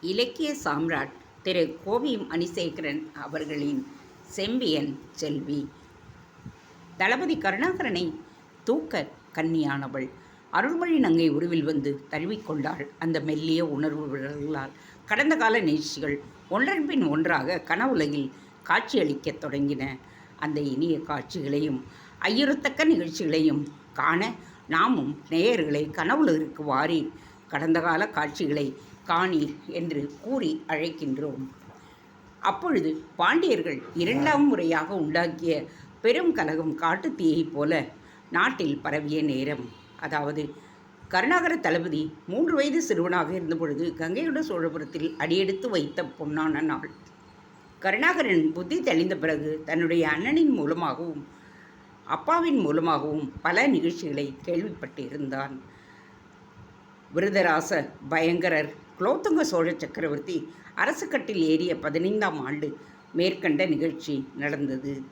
இலக்கிய சாம்ராட் திரு கோவி மணிசேகரன் அவர்களின் செம்பியன் செல்வி. தளபதி கருணாகரனை தூக்க கன்னியானவள். அருள்மொழி நங்கை உருவில் வந்து தழுவிக்கொண்டாள் அந்த மெல்லிய உணர்வு விரல்களால் கடந்த கால நிகழ்ச்சிகள் ஒன்றன் பின் ஒன்றாக கனவுலகில் காட்சியளிக்கத் தொடங்கின. அந்த இனிய காட்சிகளையும் ஐயுறத்தக்க நிகழ்ச்சிகளையும் காண நாமும் நேயர்களை கனவுலகிற்கு வாரி கடந்த கால காட்சிகளை காணீர் என்று கூறி அழைக்கின்றோம். அப்பொழுது பாண்டியர்கள் இரண்டாம் முறையாக உண்டாக்கிய பெரும் கலகம் காட்டுத்தீயைப் போல நாட்டில் பரவிய நேரம். அதாவது கருணாகர தளபதி மூன்று வயது சிறுவனாக இருந்தபொழுது கங்கையுட சோழபுரத்தில் அடியெடுத்து வைத்த பொன்னான நாள். கருணாகரன் புத்தி தெளிந்த பிறகு தன்னுடைய அண்ணனின் மூலமாகவும் அப்பாவின் மூலமாகவும் பல நிகழ்ச்சிகளை கேள்விப்பட்டிருந்தான். விருதராச பயங்கரர் குலோத்துங்க சோழ சக்கரவர்த்தி அரசுக்கட்டில் ஏறிய பதினைந்தாம் ஆண்டு மேற்கண்ட நிகழ்ச்சி நடந்தது.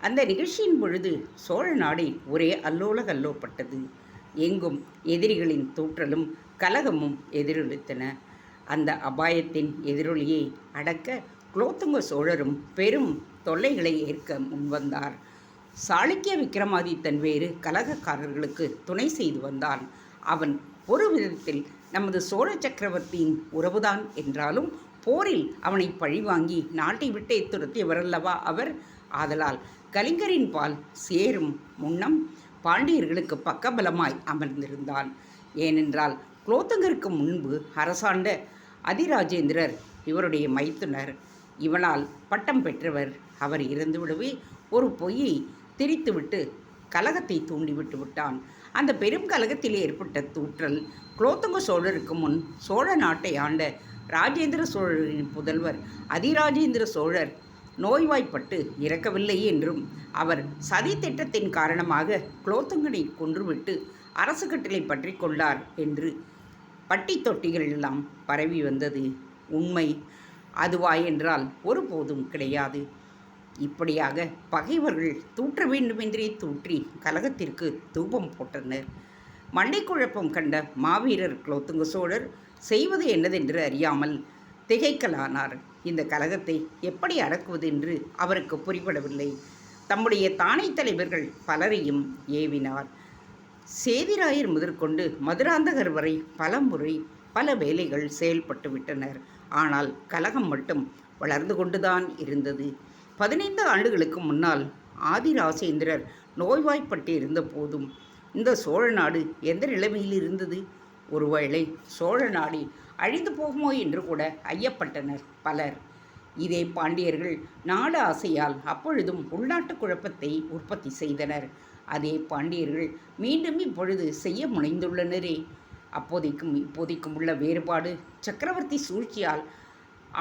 அந்த நிகழ்ச்சியின் பொழுது சோழ நாடே ஒரே அல்லோல கல்லோப்பட்டது. எங்கும் எதிரிகளின் தூற்றலும் கலகமும் எதிரொலித்தன. அந்த அபாயத்தின் எதிரொலியை அடக்க குலோத்துங்க சோழரும் பெரும் தொல்லைகளை ஏற்க முன்வந்தார். சாளுக்கிய விக்ரமாதித்தன் வேறு கலகக்காரர்களுக்கு துணை செய்து வந்தான். அவன் ஒரு விதத்தில் நமது சோழ சக்கரவர்த்தியின் உறவுதான் என்றாலும் போரில் அவனை பழிவாங்கி நாட்டை விட்டே துரத்தியவரல்லவா அவர்? ஆதலால் கலிங்கரின் பால் சேரும் முன்னம் பாண்டியர்களுக்கு பக்கபலமாய் அமர்ந்திருந்தான். ஏனென்றால் குலோத்தங்கருக்கு முன்பு அரசாண்ட அதிராஜேந்திரர் இவருடைய மைத்துனர். இவனால் பட்டம் பெற்றவர் அவர் இறந்துவிடவே ஒரு பொய்யை திரித்துவிட்டு கலகத்தை தூண்டிவிட்டு விட்டான். அந்த பெரும் கலகத்தில் ஏற்பட்ட தூற்றல் குலோத்துங்க சோழருக்கு முன் சோழ நாட்டை ஆண்ட ராஜேந்திர சோழரின் புதல்வர் அதிராஜேந்திர சோழர் நோய்வாய்ப்பட்டு இறக்கவில்லை என்றும் அவர் சதி திட்டத்தின் காரணமாக குலோத்துங்கனை கொன்றுவிட்டு அரசு கட்டளை பற்றி கொண்டார் என்று பட்டி தொட்டிகள் எல்லாம் பரவி வந்தது. உண்மை. அதுவா என்றால் ஒருபோதும் கிடையாது. இப்படியாக பகைவர்கள் தூற்ற வேண்டுமென்றே தூற்றி கலகத்திற்கு தூபம் போட்டனர். மண்டை குழப்பம் கண்ட மாவீரர் குலோத்துங்க சோழர் செய்வது என்னதென்று அறியாமல் திகைக்கலானார். இந்த கலகத்தை எப்படி அடக்குவது என்று அவருக்கு புரிபடவில்லை. தம்முடைய தானை தலைவர்கள் பலரையும் ஏவினார். சேதிராயர் முதற்கொண்டு மதுராந்தகர் வரை பல முறை பல வேலைகள் செயல்பட்டு விட்டனர் ஆனால் கலகம் மட்டும் வளர்ந்து கொண்டுதான் இருந்தது. பதினைந்து ஆண்டுகளுக்கு முன்னால் ஆதிராசேந்திரர் நோய்வாய்ப்பட்டு இருந்த போதும் இந்த சோழ நாடு எந்த நிலைமையில் இருந்தது? ஒருவேளை சோழ நாடு அழிந்து போகுமோ என்று கூட ஐயப்பட்டனர் பலர். இதே பாண்டியர்கள் நாடு ஆசையால் அப்பொழுதும் உள்நாட்டு குழப்பத்தை உற்பத்தி செய்தனர். அதே பாண்டியர்கள் மீண்டும் இப்பொழுது செய்ய முனைந்துள்ளனரே. அப்போதைக்கும் இப்போதைக்கும் உள்ள வேறுபாடு சக்கரவர்த்தி சூழ்ச்சியால்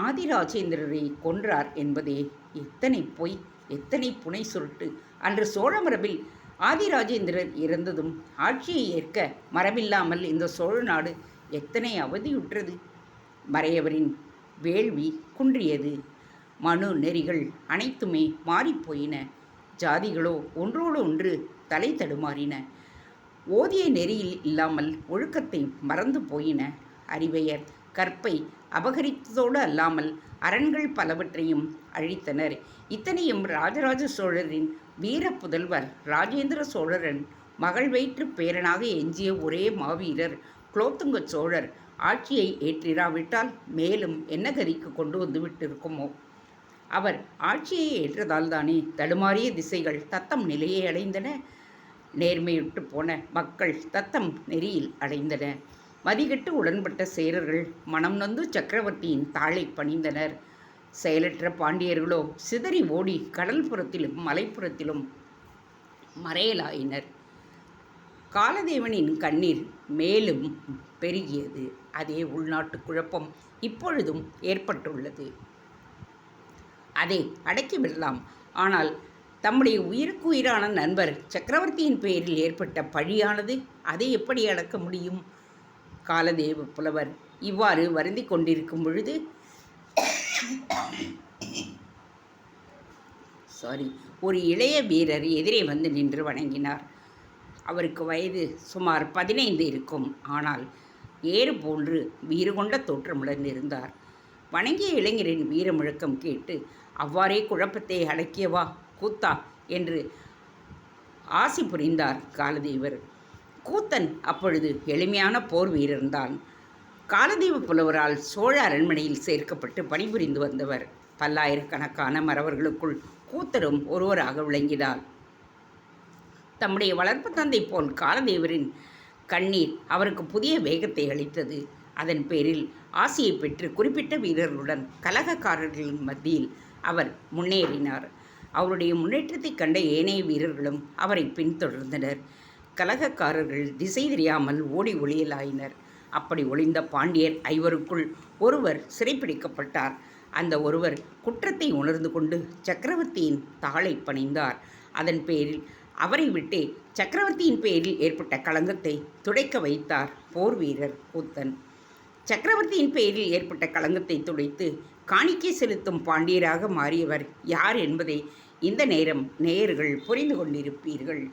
ஆதிராஜேந்திரரை கொன்றார் என்பதே எத்தனை பொய் எத்தனை புனை சுருட்டு. அன்று சோழ மரபில் ஆதிராஜேந்திரர் இறந்ததும் ஆட்சியை ஏற்க மரபில்லாமல் இந்த சோழ நாடு எத்தனை அவதியுற்றது. மறையவரின் வேள்வி குன்றியது. மனு நெறிகள் அனைத்துமே மாறிப்போயின. ஜாதிகளோ ஒன்றோடு ஒன்று தலை தடுமாறின. ஓதிய நெறியில் இல்லாமல் ஒழுக்கத்தை மறந்து போயின. அறிவையர் கற்பை அபகரித்ததோடு அல்லாமல் அரண்கள் பலவற்றையும் அழித்தனர். இத்தனையும் ராஜராஜ சோழரின் வீர புதல்வர் ராஜேந்திர சோழரன் மகள் வயிற்று பேரனாக எஞ்சிய ஒரே மாவீரர் குலோத்துங்க சோழர். ஆட்சியை ஏற்றிராவிட்டால் மேலும் என்ன கதிக்கு கொண்டு வந்து விட்டிருக்குமோ? அவர் ஆட்சியை ஏற்றதால் தானே தடுமாறிய திசைகள் தத்தம் நிலையை அடைந்தன. நேர்மையுட்டு போன மக்கள் தத்தம் நெறியில் அடைந்தன. மதிகட்டு உடன்பட்ட சேரர்கள் மனம் நொந்து சக்கரவர்த்தியின் தாளை பணிந்தனர். செயலற்ற பாண்டியர்களோ சிதறி ஓடி கடல்புறத்திலும் மலைப்புறத்திலும் மறையலாயினர். காலதேவனின் கண்ணீர் மேலும் பெருகியது. அதே உள்நாட்டு குழப்பம் இப்பொழுதும் ஏற்பட்டுள்ளது. அதை அடக்கிவிடலாம். ஆனால் தம்முடைய உயிருக்கு உயிரான நண்பர் சக்கரவர்த்தியின் பெயரில் ஏற்பட்ட பழியானது அதை எப்படி அடக்க முடியும்? காலதேவ புலவர் இவ்வாறு வருந்தி கொண்டிருக்கும் பொழுது சாரி ஒரு இளைய வீரர் எதிரே வந்து நின்று வணங்கினார். அவருக்கு வயது சுமார் பதினைந்து இருக்கும். ஆனால் ஏறு போன்று வீறுகொண்ட தோற்றமுடன் இருந்தார் வணங்கிய இளைஞரின் வீர முழக்கம் கேட்டு அவ்வாறே குழப்பத்தை அடக்கியவா கூத்தா என்று ஆசி புரிந்தார் காலதேவர். கூத்தன் அப்பொழுது எளிமையான போர் வீரர்தான் காலதேவ புலவரால் சோழ அரண்மனையில் சேர்க்கப்பட்டு பணிபுரிந்து வந்தவர். பல்லாயிரக்கணக்கான மறவர்களுக்குள் கூத்தரும் ஒருவராக விளங்கினார். தம்முடைய வளர்ப்பு தந்தை போல் காலதேவரின் கண்ணீர் அவருக்கு புதிய வேகத்தை அளித்தது. அதன் பேரில் ஆசியை பெற்று குறிப்பிட்ட வீரர்களுடன் கலகக்காரர்களின் மத்தியில் அவர் முன்னேறினார். அவருடைய முன்னேற்றத்தைக் கண்ட ஏனைய வீரர்களும் அவரை பின்தொடர்ந்தனர். கலகக்காரர்கள் திசை தெரியாமல் ஓடி ஒளியலாயினர். அப்படி ஒளிந்த பாண்டியர் ஐவருக்குள் ஒருவர் சிறைப்பிடிக்கப்பட்டார். அந்த ஒருவர் குற்றத்தை உணர்ந்து கொண்டு சக்கரவர்த்தியின் தாளை பணிந்தார். அதன் பேரில் அவரை விட்டு சக்கரவர்த்தியின் பேரில் ஏற்பட்ட களங்கத்தை துடைக்க வைத்தார் போர் வீரர் கூத்தன். சக்கரவர்த்தியின் பேரில் ஏற்பட்ட களங்கத்தை துடைத்து காணிக்கை செலுத்தும் பாண்டியராக மாறியவர் யார் என்பதை இந்த நேரம் நேயர்கள் புரிந்து கொண்டிருப்பீர்கள்.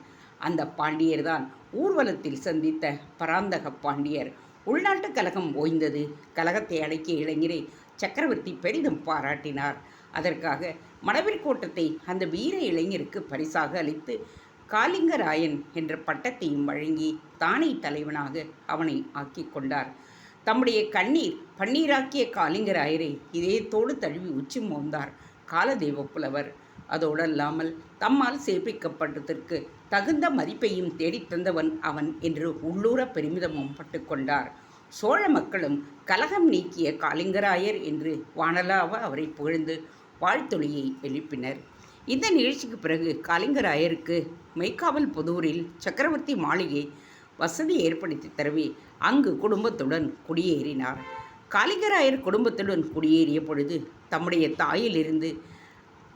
அந்த பாண்டியர்தான் ஊர்வலத்தில் சந்தித்த பராந்தக பாண்டியர். உள்நாட்டு கலகம் ஓய்ந்தது. கலகத்தை அடக்கிய இளைஞரை சக்கரவர்த்தி பெரிதும் பாராட்டினார். அதற்காக மணவிற்கோட்டத்தை அந்த வீர இளைஞருக்கு பரிசாக அளித்து காலிங்கராயன் என்ற பட்டத்தையும் வழங்கி தானே தலைவனாக அவனை ஆக்கிக் கொண்டார். தம்முடைய கண்ணீர் பன்னீராக்கிய காலிங்கராயரை இதயத்தோடு தழுவி உச்சி மோந்தார் காலதேவ புலவர். அதோடு அல்லாமல் தம்மால் சேர்ப்பிக்கப்பட்டதற்கு தகுந்த மதிப்பையும் தேடித் தந்தவன் அவன் என்று உள்ளூர பெருமிதமும் பட்டுக்கொண்டார் சோழ மக்களும் கலகம் நீக்கிய காலிங்கராயர் என்று வானலாவ அவரை புகழ்ந்து வாழ்த்தொழியை எழுப்பினர். இந்த நிகழ்ச்சிக்கு பிறகு காலிங்கராயருக்கு மெய்க்காவல் புதூரில் சக்கரவர்த்தி மாளிகை வசதி ஏற்படுத்தி தரவி அங்கு குடும்பத்துடன் குடியேறினார். காலிங்கராயர் குடும்பத்துடன் குடியேறிய பொழுது தம்முடைய தாயிலிருந்து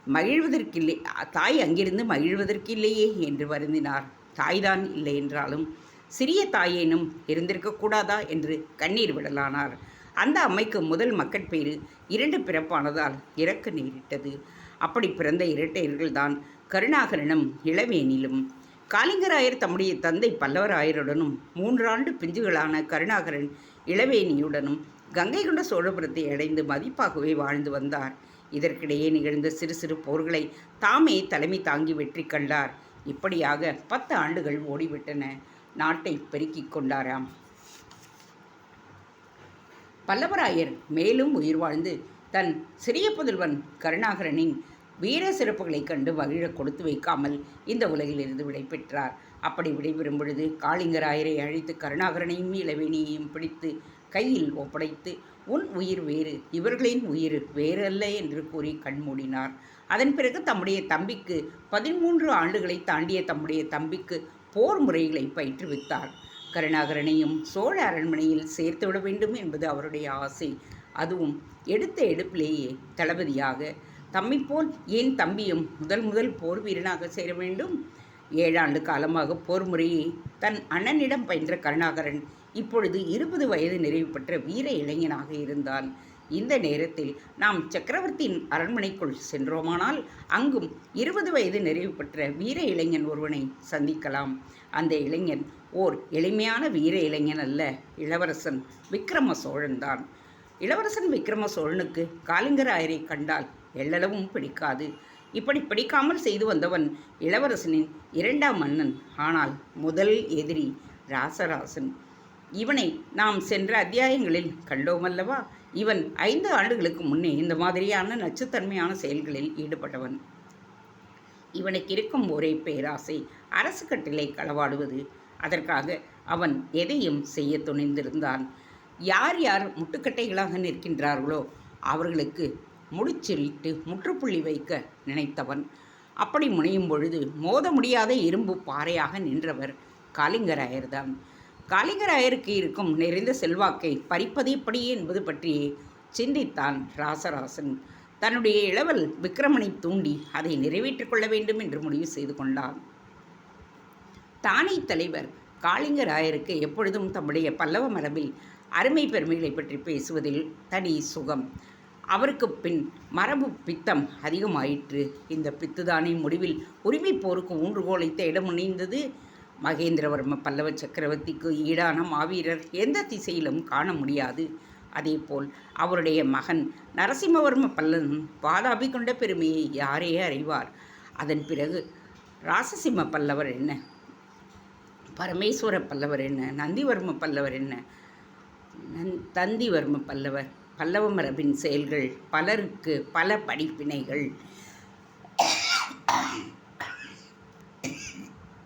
மகிழ்வதற்கில்லை. தாய் அங்கிருந்து மகிழ்வதற்கில்லையே என்று வருந்தினார். தாய்தான் இல்லை என்றாலும் சிறிய தாயேனும் இருந்திருக்கக்கூடாதா என்று கண்ணீர் விடலானார். அந்த அம்மைக்கு முதல் மக்கட்பேறு இரண்டு பிறப்பானதால் இறக்க நேரிட்டது. அப்படி பிறந்த இரட்டையர்கள்தான் கருணாகரனும் இளவேனிலும். காலிங்கராயர் தம்முடைய தந்தை பல்லவராயருடனும் மூன்றாண்டு பிஞ்சுகளான கருணாகரன் இளவேணியுடனும் கங்கை கொண்ட சோழபுரத்தை அடைந்து மதிப்பாகவே வாழ்ந்து வந்தார். இதற்கிடையே நிகழ்ந்த சிறு சிறு போர்களை தாமே தலைமை தாங்கி வெற்றி கண்டார். இப்படியாக பத்து ஆண்டுகள் ஓடிவிட்டன. நாட்டை பெருக்கிக் கொண்டாராம். பல்லவராயர் மேலும் உயிர் வாழ்ந்து தன் சிறிய புதல்வன் கருணாகரனின் வீர சிறப்புகளைக் கண்டு மகிழ கொடுத்து வைக்காமல் இந்த உலகிலிருந்து விடைபெற்றார் அப்படி விடைபெறும் பொழுது காளிங்கராயரை அழைத்து கருணாகரனையும் இளவேணியையும் பிடித்து கையில் ஒப்படைத்து உன் உயிர் வேறு இவர்களின் உயிர் வேறல்ல என்று கூறி கண்மூடினார். அதன் பிறகு தம்முடைய தம்பிக்கு பதிமூன்று ஆண்டுகளை தாண்டிய தம்முடைய தம்பிக்கு போர் முறைகளை பயிற்றுவித்தார். கருணாகரனையும் சோழ அரண்மனையில் சேர்த்து விட வேண்டும் என்பது அவருடைய ஆசை. அதுவும் எடுத்த எடுப்பிலேயே தளபதியாக தம்மைப்போல் ஏன் தம்பியும் முதல் முதல் போர் வீரனாக சேர வேண்டும்? ஏழாண்டு காலமாக போர் முறையை தன் அண்ணனிடம் பயின்ற கருணாகரன் இப்பொழுது இருபது வயது நிறைவு பெற்ற வீர இளைஞனாக இருந்தான் இந்த நேரத்தில் நாம் சக்கரவர்த்தியின் அரண்மனைக்குள் சென்றோமானால் அங்கும் இருபது வயது நிறைவு பெற்ற வீர இளைஞன் ஒருவனை சந்திக்கலாம். அந்த இளைஞன் ஓர் எளிமையான வீர இளைஞன் அல்ல இளவரசன் விக்ரம சோழன்தான் இளவரசன் விக்ரம சோழனுக்கு காலிங்கராயரை கண்டால் எள்ளளவும் பிடிக்காது. இப்படி பிடிக்காமல் செய்து வந்தவன் இளவரசனின் இரண்டாம் மன்னன். ஆனால் முதல் எதிரி ராசராசன். இவனை நாம் சென்ற அத்தியாயங்களில் கண்டோமல்லவா? இவன் ஐந்து ஆண்டுகளுக்கு முன்னே இந்த மாதிரியான நச்சுத்தன்மையான செயல்களில் ஈடுபட்டவன். இவனுக்கு இருக்கும் ஒரே பேராசை அரசு கட்டிலை களவாடுவது. அதற்காக அவன் எதையும் செய்ய துணிந்திருந்தான். யார் யார் முட்டுக்கட்டைகளாக நிற்கின்றார்களோ அவர்களுக்கு முடிச்சிலிட்டு முற்றுப்புள்ளி வைக்க நினைத்தவன். அப்படி முனையும் பொழுது மோத முடியாத இரும்பு பாறையாக நின்றவர் காலிங்கராயர்தான் காளிங்கராயருக்கு இருக்கும் நிறைந்த செல்வாக்கை பறிப்பது எப்படி என்பது பற்றி சிந்தித்தான் ராசராசன். தன்னுடைய இளவல் விக்ரமனை தூண்டி அதை நிறைவேற்றிக் கொள்ள வேண்டும் என்று முடிவு செய்து கொண்டான். தானே தலைவர் காளிங்கராயருக்கு எப்பொழுதும் தம்முடைய பல்லவ மரபில் அருமை பெருமைகளை பற்றி பேசுவதில் தனி சுகம். அவருக்கு பின் மரபு பித்தம் அதிகமாயிற்று. இந்த பித்துதானே முடிவில் உரிமை போருக்கு ஊன்றுகோலை தேட முனைந்தது மகேந்திரவர்ம பல்லவ சக்கரவர்த்திக்கு ஈடான மாவீரர் எந்த திசையிலும் காண முடியாது. அதேபோல் அவருடைய மகன் நரசிம்மவர்ம பல்லன் வாதாபி கொண்ட பெருமையை யாரே அறிவார்? அதன் பிறகு ராசசிம்ம பல்லவர் என்ன? பரமேஸ்வர பல்லவர் என்ன? நந்திவர்ம பல்லவர் என்ன? நந் தந்திவர்ம பல்லவர் பல்லவ மரபின் செயல்கள் பலருக்கு பல படிப்பினைகள்.